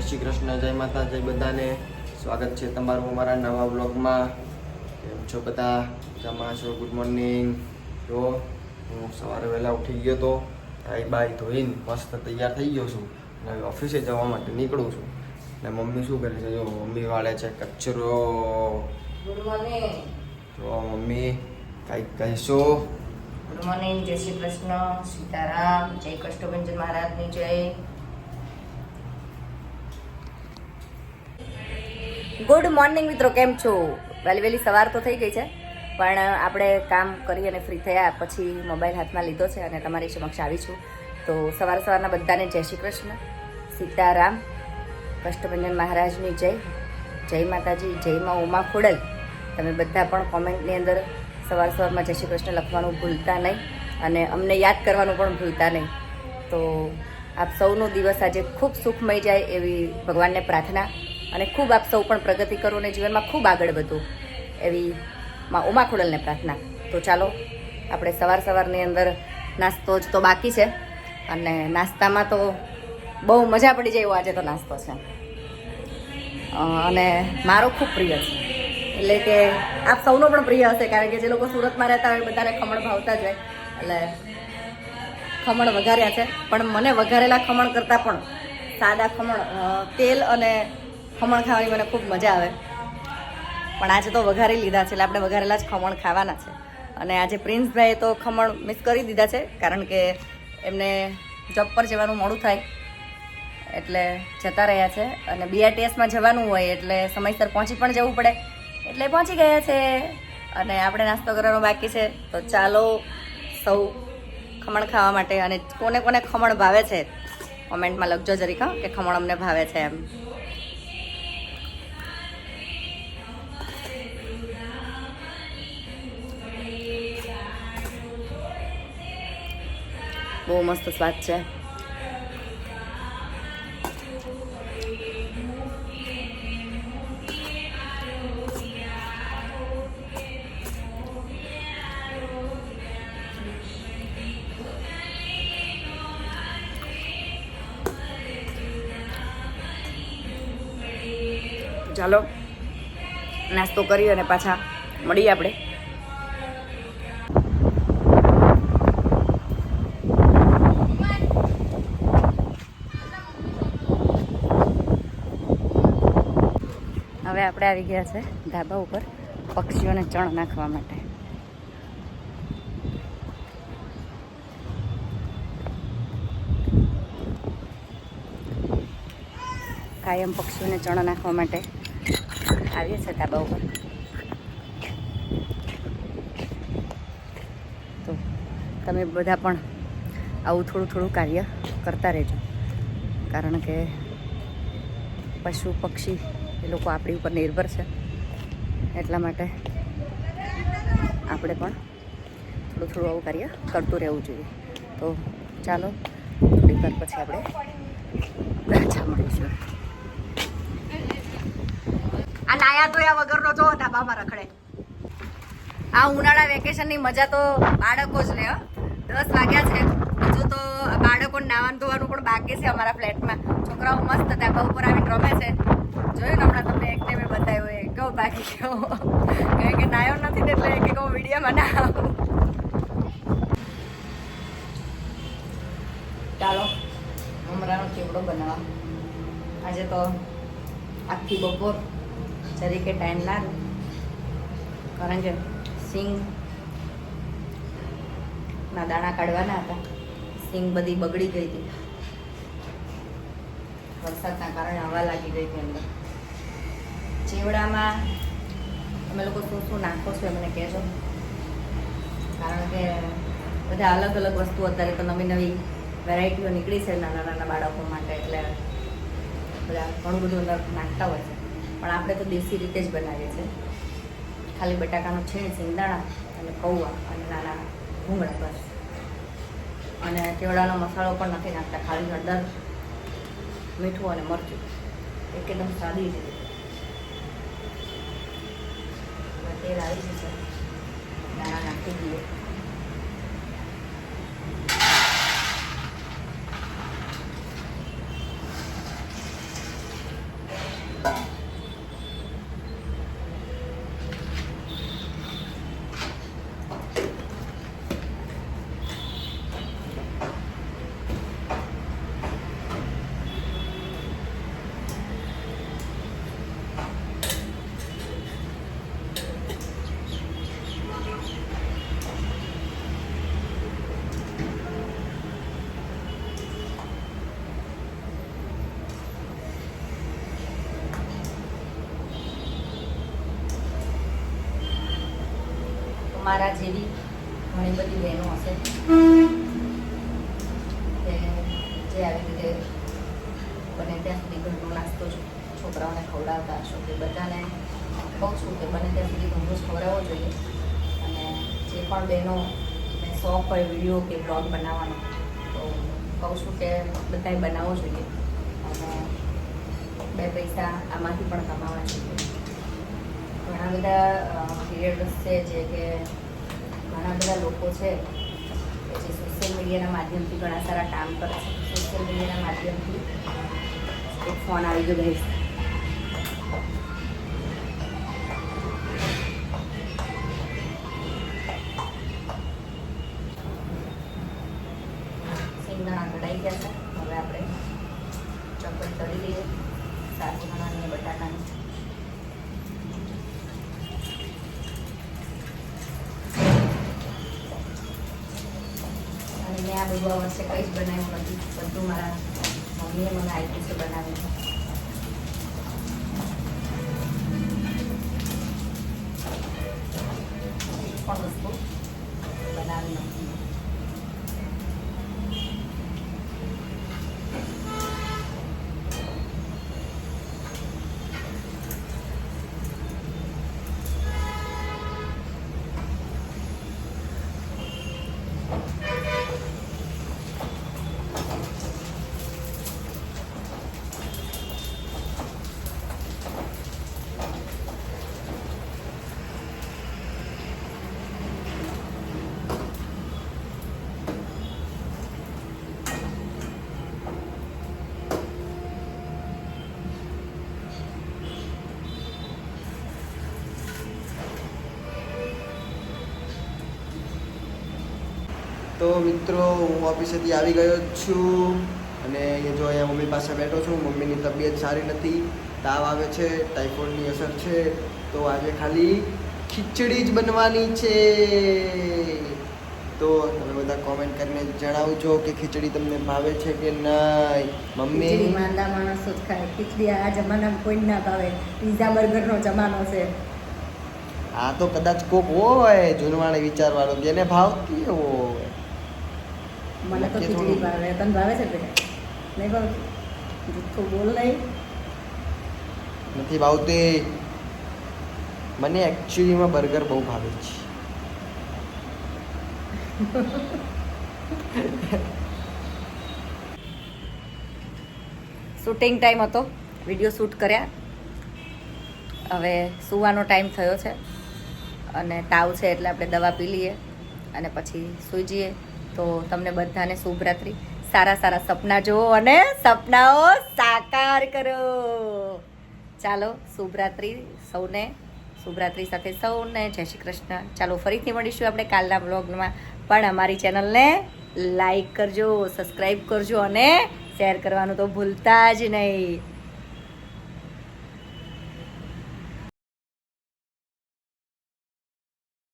જય શ્રી કૃષ્ણ જય માતા જય બધાને. સ્વાગત છે તમારું અમારા નવા બ્લોગમાં કેમ છો બધા? મજામાં છો? ગુડ મોર્નિંગ જો હું સવારે વહેલા ઉઠી ગયો તો ભાઈ બાઈ ધોઈને મસ્ત તૈયાર થઈ ગયો છું અને હવે ઓફિસે જવા માટે નીકળું છું. અને મમ્મી શું કરે છે? જો મમ્મી વાળે છે કચરો. જો મમ્મી કાંઈક કહીશો? ગુડ મોર્નિંગ જય શ્રી કૃષ્ણ સીતારામ જય કષ્ટભંજન મહારાજની જય. ગુડ મોર્નિંગ મિત્રો, કેમ છો? વહેલી વહેલી સવાર તો થઈ ગઈ છે, પણ આપણે કામ કરી અને ફ્રી થયા પછી મોબાઈલ હાથમાં લીધો છે અને તમારી સમક્ષ આવી છું. તો સવાર સવારના બધાને જય શ્રી કૃષ્ણ, સીતારામ, કષ્ટભંજન મહારાજની જય જય માતાજી, જય માં ઉમા ખોડલ. તમે બધા પણ કોમેન્ટની અંદર સવાર સવારમાં જય શ્રી કૃષ્ણ લખવાનું ભૂલતા નહીં અને અમને યાદ કરવાનું પણ ભૂલતા નહીં. તો આપ સૌનો દિવસ આજે ખૂબ સુખમય જાય એવી ભગવાનને પ્રાર્થના. અને ખૂબ આપ સૌ પણ પ્રગતિ કરો અને જીવનમાં ખૂબ આગળ વધો એવી માં ઉમા ખોડલને પ્રાર્થના. તો ચાલો, આપણે સવાર સવારની અંદર નાસ્તો જ તો બાકી છે અને નાસ્તામાં તો બહુ મજા પડી જાય એવો આજે તો નાસ્તો છે. અને મારો ખૂબ પ્રિય છે. એટલે કે આપ સૌનો પણ પ્રિય હશે કારણ કે જે લોકો સુરતમાં રહેતા હોય બધાને ખમણ ભાવતા જ હોય. એટલે ખમણ વઘાર્યા છે. પણ મને વઘારેલા ખમણ કરતાં પણ સાદા ખમણ તેલ અને ખમણ ખાવાની મને ખૂબ મજા આવે. પણ આજે તો વઘારી લીધા છે, એટલે આપણે વઘારેલા જ ખમણ ખાવાના છે. અને આજે પ્રિન્સભાઈએ તો ખમણ મિસ કરી દીધા છે, કારણ કે એમને જોબ પર જવાનું મોડું થાય. એટલે જતા રહ્યા છે. અને બીઆરટીએસમાં જવાનું હોય, એટલે સમયસર પહોંચી પણ જવું પડે. એટલે પહોંચી ગયા છે. અને આપણે નાસ્તો કરવાનો બાકી છે. તો ચાલો સૌ ખમણ ખાવા માટે અને કોને કોને ખમણ ભાવે છે, કોમેન્ટમાં લખજો જરીક કે ખમણ અમને ભાવે છે એમ. બહુ મસ્ત સ્વાદ છે ચાલો નાસ્તો કરી અને પાછા મળીએ આપણે. હવે આપણે આવી ગયા છે ધાબા ઉપર પક્ષીઓને ચણ નાખવા માટે. કાયમ પક્ષીઓને ચણ નાખવા માટે આવીએ છીએ ધાબા ઉપર. તો તમે બધા પણ આવું થોડું થોડું કાર્ય કરતા રહેજો. કારણ કે પશુ પક્ષી એ લોકો આપણી ઉપર નિર્ભર છે. એટલા માટે આપણે પણ થોડું થોડું આવું કાર્ય કરતું રહેવું જોઈએ. તો ચાલો, થોડીક વાર પછી આપણે પાછા મળીશું. આ નાયા ધોયા વગરનો જો ધાબામાં રખડે. આ ઉનાળા વેકેશનની મજા તો બાળકો જ લે. દસ વાગ્યા છે. હજુ તો બાળકોને નાવાનું ધોવાનું પણ બાકી છે અમારા ફ્લેટમાં. છોકરાઓ મસ્ત ધાબા ઉપર આવીને રમે છે. જોયું હમણાં તમને એક મેં બતાવ્યો એ કહું બાકી કહું કે નાયો નથી ને એટલે કે કહું વિડીયોમાં ના ચાલો મમરાનો ચીવડો બનાવવા. આજે તો આખી બપોર, જરીકે ટાઈમ લાગે. કારણ કે સિંગ ના દાણા કાઢવાના હતા. સિંગ બધી બગડી ગઈ હતી. વરસાદના કારણે હવા લાગી ગઈ હતી અંદર. ચીવડામાં તમે લોકો શું શું નાખો છો મને કહેજો. કારણ કે બધા અલગ અલગ વસ્તુ અત્યારે તો નવી નવી વેરાયટીઓ નીકળી છે નાના નાના બાળકો માટે એટલે બધા ઘણું બધું અંદર નાખતા હોય છે. પણ આપણે તો દેશી રીતે જ બનાવીએ છીએ. ખાલી બટાકાનું છીણ, સિંગદાણા અને પૌવા અને નાના ભૂંગળા બસ. અને કેવડાનો મસાલો પણ નથી નાખતા. ખાલી હળદર મીઠું અને મરચું એકદમ સાદી રીતે હવે તેલ આવી જશે દાણા નાખી દઈએ મારા જેવી ઘણી બધી બહેનો હશે. જે આવી રીતે બને ત્યાં સુધી ઘરનો નાસ્તો છોકરાઓને ખવડાવતા હશો કે બધાને કહું છું કે બને ત્યાં સુધી ઘરનું જ ખવડાવવો જોઈએ. અને જે પણ બહેનો શોખ હોય વીડિયો કે બ્લોગ બનાવવાનો, તો કહું છું કે બધાએ બનાવવો જોઈએ. અને બે પૈસા આમાંથી પણ કમાવા જોઈએ ઘણા બધા ક્રિએટર્સ છે જે કે ઘણા બધા લોકો છે જે સોશિયલ મીડિયાના માધ્યમથી ઘણા સારા કામ કરે છે. સોશિયલ મીડિયાના માધ્યમથી એક ફોન આવી ગયો ગઈ સિંગદાણા કઢાઈ ગયા છે. હવે આપણે ચોકલેટ તળી લઈએ. સાસુ અને બટાકાની અને મેં આ બધું આ વર્ષે કંઈ જ બનાવ્યું નથી બધું મારા મમ્મીએ મને આપ્યું છે બનાવીને એક પણ વસ્તુ બનાવી નથી તો મિત્રો હું ઓફિસેથી આવી ગયો છું અને અહીંયા જો અહીંયા મમ્મી પાસે બેઠો છું મમ્મીની તબિયત સારી નથી તાવ આવે છે ટાઇફોઇડની અસર છે તો આજે ખાલી ખીચડી જ બનવાની છે. તો તમે બધા કોમેન્ટ કરીને જણાવજો કે ખીચડી તમને ભાવે છે કે નહીં. મમ્મી? માંદા માણસો જ ખાય. ખીચડી આ જમાનામાં કોઈ ના ભાવે. પીઝા બર્ગરનો જમાનો છે. આ તો કદાચ કોક હોય જૂનવાણી વિચારવાળો જેને ભાવતી હોય. મને તો ખીચડી ભાવે તને ભાવે છે બેટા નહીં ભાવ? જુઠ્ઠું બોલ નહીં. નથી ભાવતી. મને એકચ્યુઅલીમાં બર્ગર બહુ ભાવે છે. શૂટિંગ ટાઈમ હતો. વીડિયો શૂટ કર્યા. હવે સૂવાનો ટાઈમ થયો છે. અને તાવ છે એટલે આપણે દવા પી લઈએ. અને પછી સૂઈ જઈએ. તો તમને બધાને શુભરાત્રી સારા સારા સપના જુઓ અને સપનાઓ સાકાર કરો. ચાલો શુભરાત્રી સૌને. શુભરાત્રી સાથે સૌને. જય શ્રી કૃષ્ણ. ચાલો, ફરીથી મળીશું આપણે કાલના બ્લોગમાં પણ અમારી ચેનલને લાઈક કરજો સબસ્ક્રાઈબ કરજો અને શેર કરવાનું તો ભૂલતા જ નહીં.